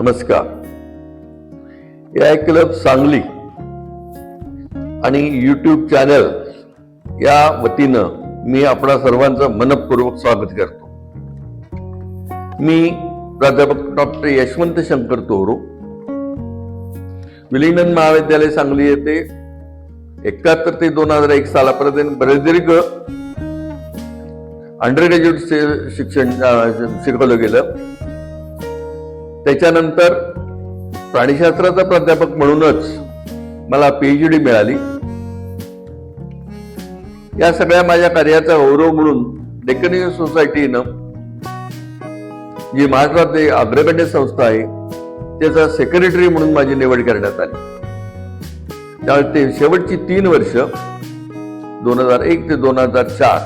नमस्कार. या क्लब सांगली आणि यूट्यूब चॅनल या वतीनं मी आपणा सर्वांचं मनपूर्वक स्वागत करतो. मी प्राध्यापक डॉक्टर यशवंत शंकर तोरो. विलिंगडन महाविद्यालय सांगली येथे एकाहत्तर ते दोन हजार एक सालापर्यंत प्रदीर्घ दीर्घ अंडर ग्रॅज्युएट शिक्षण शिकवलं गेलं. त्याच्यानंतर प्राणीशास्त्राचा प्राध्यापक म्हणूनच मला पीएच डी मिळाली. या सगळ्या माझ्या कार्याचा गौरव म्हणून डेक्कन सोसायटीनं जी महाराष्ट्रातली अग्रगण्य संस्था आहे त्याचा सेक्रेटरी म्हणून माझी निवड करण्यात आली. त्यामुळे ते शेवटची तीन वर्ष दोन हजार एक ते दोन हजार चार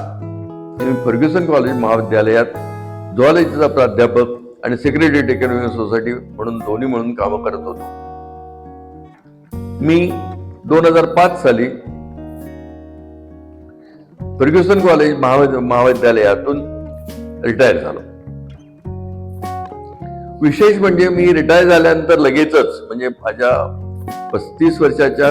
मी फर्ग्युसन कॉलेज महाविद्यालयात झुऑलॉजीचा प्राध्यापक आणि सिक्रेटरी टेक्नॉलॉजी सोसायटी म्हणून दोन्ही म्हणून कामं करत होतो. मी दोन हजार पाच साली फर्ग्युसन कॉलेज महाविद्यालयातून रिटायर झालो. विशेष म्हणजे मी रिटायर झाल्यानंतर लगेचच म्हणजे माझ्या पस्तीस वर्षाच्या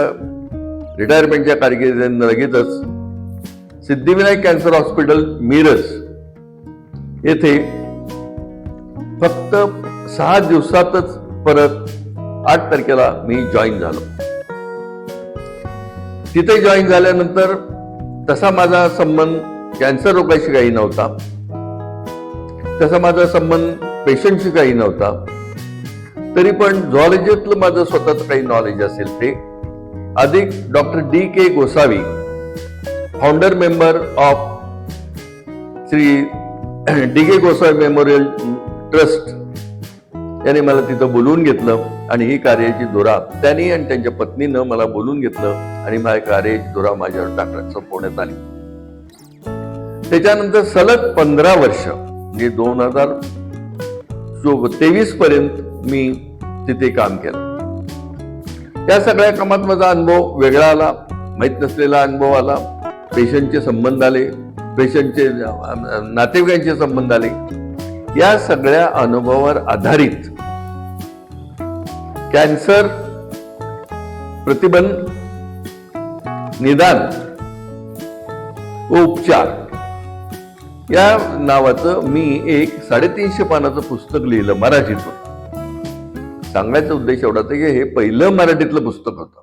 रिटायरमेंटच्या कारकिर्दीनं लगेचच सिद्धिविनायक कॅन्सर हॉस्पिटल मिरज येथे फक्त सहा दिवसातच परत आठ तारखेला मी जॉईन झालो. तिथे जॉईन झाल्यानंतर तसा माझा संबंध कॅन्सर रोगाशी काही नव्हता. तसा माझा संबंध पेशंटशी काही नव्हता. तरी पण झॉलॉजीतलं माझं स्वतःच काही नॉलेज असेल ते. अधिक doctor D K Gosavi founder member of Shri D K Gosavi memorial trust. यांनी मला तिथं बोलवून घेतलं आणि ही कार्याची दोरा त्यांनी आणि त्यांच्या पत्नीनं मला बोलवून घेतलं आणि माझ्या कार्याची दोरा माझ्यावर टाकण्यात संपवण्यात आली. त्याच्यानंतर सलग पंधरा वर्ष म्हणजे दोन हजार तेवीस पर्यंत मी तिथे काम केलं. त्या सगळ्या कामात माझा अनुभव वेगळा आला माहीत नसलेला अनुभव आला. पेशंटचे संबंध आले पेशंटचे नातेवाईकांचे संबंध आले. या सगळ्या अनुभवावर आधारित कॅन्सर प्रतिबंध निदान व उपचार. या नावाचं मी एक साडेतीनशे पानाचं पुस्तक लिहिलं मराठीतून. सांगायचा उद्देश एवढा की हे पहिलं मराठीतलं पुस्तक होतं.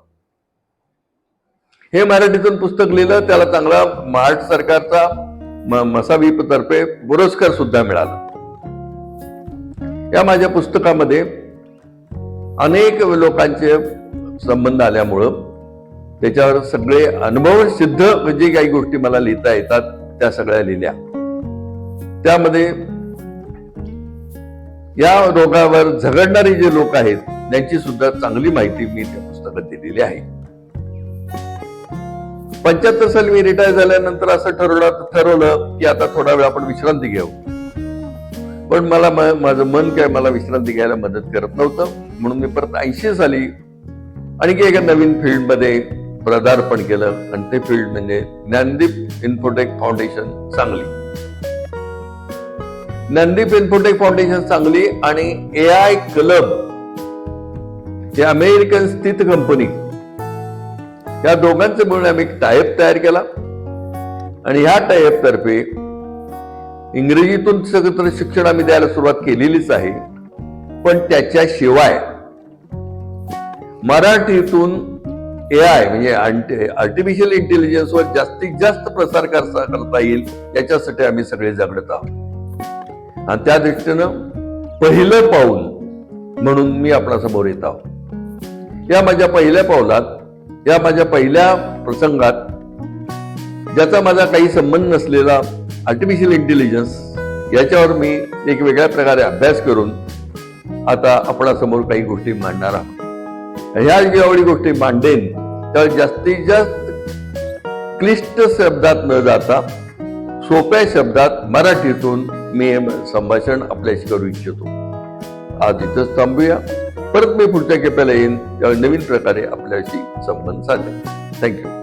हे मराठीतून पुस्तक लिहिलं त्याला चांगला महाराष्ट्र सरकारचा म- तर्फे पुरस्कार सुद्धा मिळाला. या माझ्या पुस्तकामध्ये अनेक लोकांचे संबंध आल्यामुळं त्याच्यावर सगळे अनुभव सिद्ध जे काही गोष्टी मला लिहिता येतात त्या सगळ्या लिहिल्या. त्यामध्ये या रोगावर झगडणारे जे लोक आहेत त्यांची सुद्धा चांगली माहिती मी त्या पुस्तकात दिलेली आहे. पंच्याहत्तर साली मी रिटायर झाल्यानंतर असं ठरवलं ठरवलं की आता थोडा वेळ आपण विश्रांती घेऊ. पण मला माझं मन काय मला विश्रांती घ्यायला मदत करत नव्हतं. म्हणून मी परत ऐंशी साली आणखी एका नवीन फील्डमध्ये पदार्पण केलं. आणि ते फील्ड म्हणजे Dnyandeep infotech foundation Sangli. Dnyandeep infotech foundation Sangli आणि ए आय क्लब हे अमेरिकन स्थित कंपनी. या दोघांचे मिळून आम्ही टायप तयार केला. आणि ह्या टायप तर्फे इंग्रजीतून सगळं शिक्षण आम्ही द्यायला सुरुवात केलेलीच आहे. पण त्याच्याशिवाय मराठीतून ए आय म्हणजे आर्टिफिशियल इंटेलिजन्सवर जास्तीत जास्त प्रसार करता करता येईल याच्यासाठी आम्ही सगळे झगडत आहोत. आणि त्या दृष्टीनं पहिलं पाऊल म्हणून मी आपणासमोर येत आहोत. या माझ्या पहिल्या पावलात या माझ्या पहिल्या प्रसंगात ज्याचा माझा काही संबंध नसलेला आर्टिफिशियल इंटेलिजन्स याच्यावर मी एक वेगळ्या प्रकारे अभ्यास करून आता आपणासमोर काही गोष्टी मांडणार आहोत. ह्या जेवढी गोष्टी मांडेन तर जास्तीत जास्त क्लिष्ट शब्दात न जाता सोप्या शब्दात मराठीतून मी संभाषण आपल्याशी करू इच्छितो. आज इथंच थांबूया. परत मी पुढच्या खेप्याला येईन त्यावेळी नवीन प्रकारे आपल्याशी संबंध साधेल थँक्यू